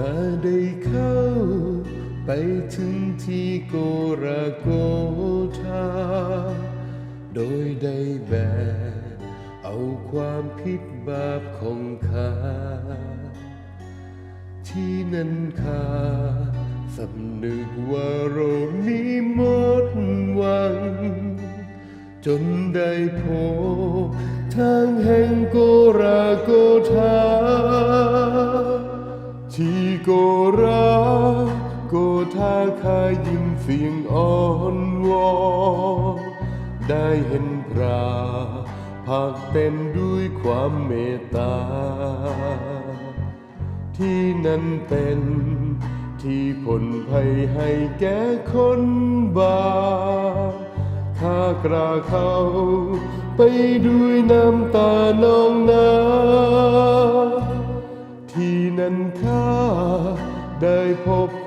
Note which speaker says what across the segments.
Speaker 1: ข้าได้เข้า ไปถึงที่โกราโกธาโดยได้แบกเอาความผิดบาปของข้า ที่นั้นข้าสำนึกว่าโรคนี้หมดหวัง จนได้พบทางแห่งโกราโกธา ยิ้มเสียงอ่อนวอนได้เห็นพระภาคเต็มด้วยความเมตตา ที่นั่นเป็นที่ผลภัยให้แก่คนบาปข้ากราเขาไปด้วยน้ำตานองนา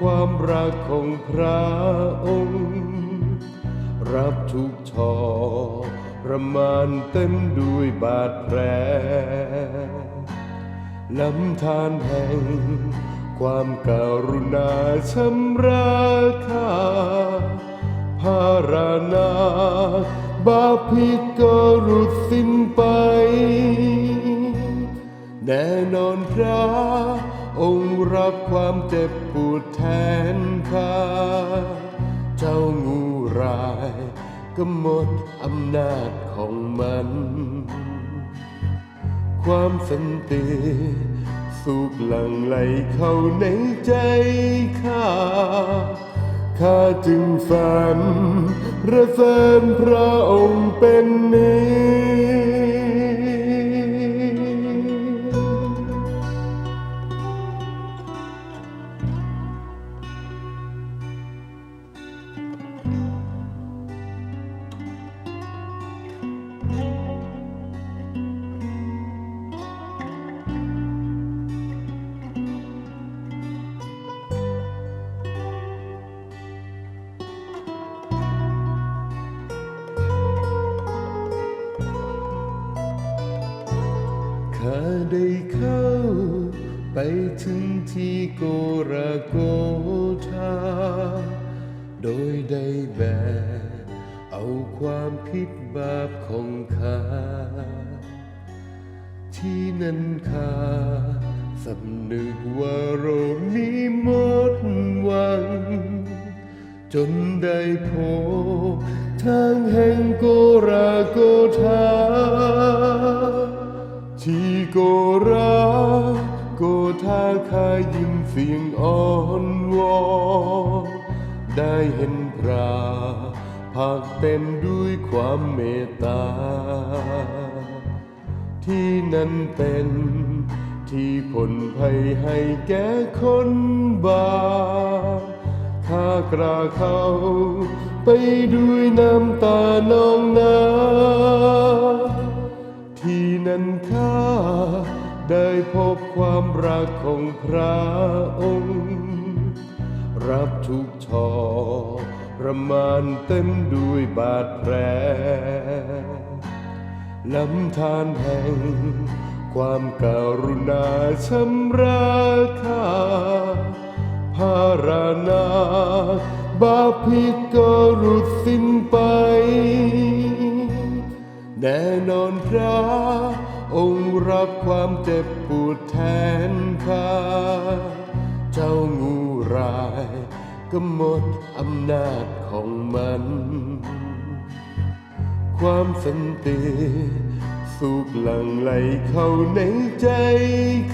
Speaker 1: ความรักของพระองค์ รับทุกทอประมานเต็มด้วยบาดแผลลำธารแห่ง ความการุณาชำระค่าภารานาบาปผิดก็รุดสิ้นไป แน่นอนพระองค์รับความเจ็บ ดแทนข้าเจ้างูร้ายก็หมดอำนาจของมัน ความสันติสุขหลั่งไหลเข้าในใจข้าข้าจึงฝันระเสริญพระองค์เป็นนิจ ได้เข้า ไปถึงที่โกราโกธาโดยได้แบกเอาความผิดบาปของข้าที่นั้นข้าสำนึกว่าโรคนี้หมดหวัง จนได้พบทางแห่งโกราโกธาาข้ยิ้มเสียงอ่อนวอนได้เห็นพระภาคเต็มด้วยความเมตตา ที่นั่นเป็นที่ผลภัยให้แก่คนบาปข้ากราเขาไปด้วยน้ำตานองนา ที่นั่นข้า ได้พบความรักของพระองค์ รับทุกทอระมานเต็มด้วยบาดแผลลำธารแห่ง ความการุณาชำระค่าภารานาบาปผิดก็รุดสิ้นไป แน่นอนพระองค์ รับความเจ็บปวดแทนข้าเจ้างูร้ายก็หมดอำนาจของมัน ความสันติสุขหลั่งไหลเข้าในใจ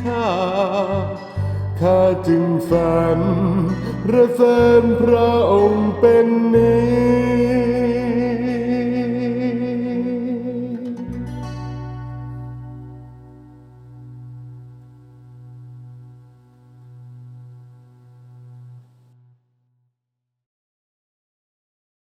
Speaker 1: ข้า ข้าจึงฝันระเสริญพระองค์เป็นนิจ